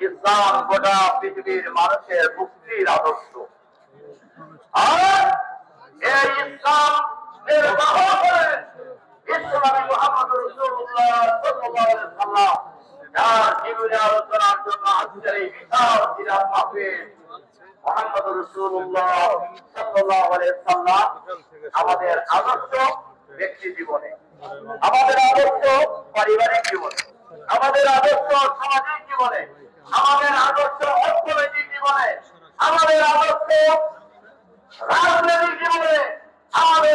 ইসলাম। গোটা পৃথিবীর মানুষের মুক্তির আদর্শ। আর এই ইসলাম করেন ইসলামী মোহাম্মদ রসুল্লাহ জীবনে আলোচনার জন্য আমাদের আদর্শ ব্যক্তি জীবনে, আমাদের আদর্শ পারিবারিক জীবনে, আমাদের আদর্শ সামাজিক জীবনে, আমাদের আদর্শ অর্থনৈতিক জীবনে, আমাদের আদর্শ রাজনৈতিক জীবনে, আমাদের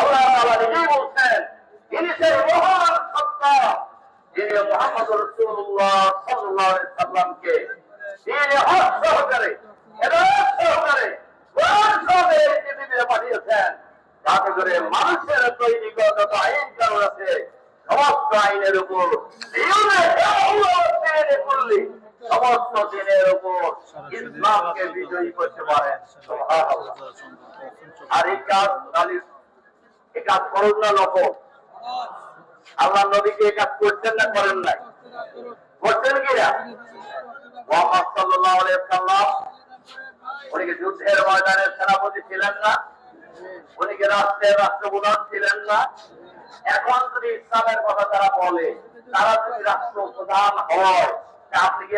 আল্লাহ তাআলা নিজেই বলছেন, তিনি সেই মহান সত্তা যিনি মোহাম্মদ রাসূলুল্লাহ সাল্লাল্লাহু আলাইহি মানুষের তৈরি আইন কানুন আছে, সমস্ত আইনের উপর করলে সমস্ত দিনের উপর ইসলামকে বিজয়ী করতে পারেন। আর এই কাজ এই কাজ না নকল আল্লাহ নবীকে কাজ করছেন না করেন নাই। করছেন কিনা মোহাম্মদ সাল্লাল্লাহু আলাইহি সাল্লাম উনি কি যুদ্ধের ময়দানের সেনাপতি ছিলেন না? উনি কি রাষ্ট্রের রাষ্ট্রপ্রধান ছিলেন না? এখন যদি ইসলামের কথা তারা বলে, তারা যদি রাষ্ট্রপ্রধান হয় আপনি কি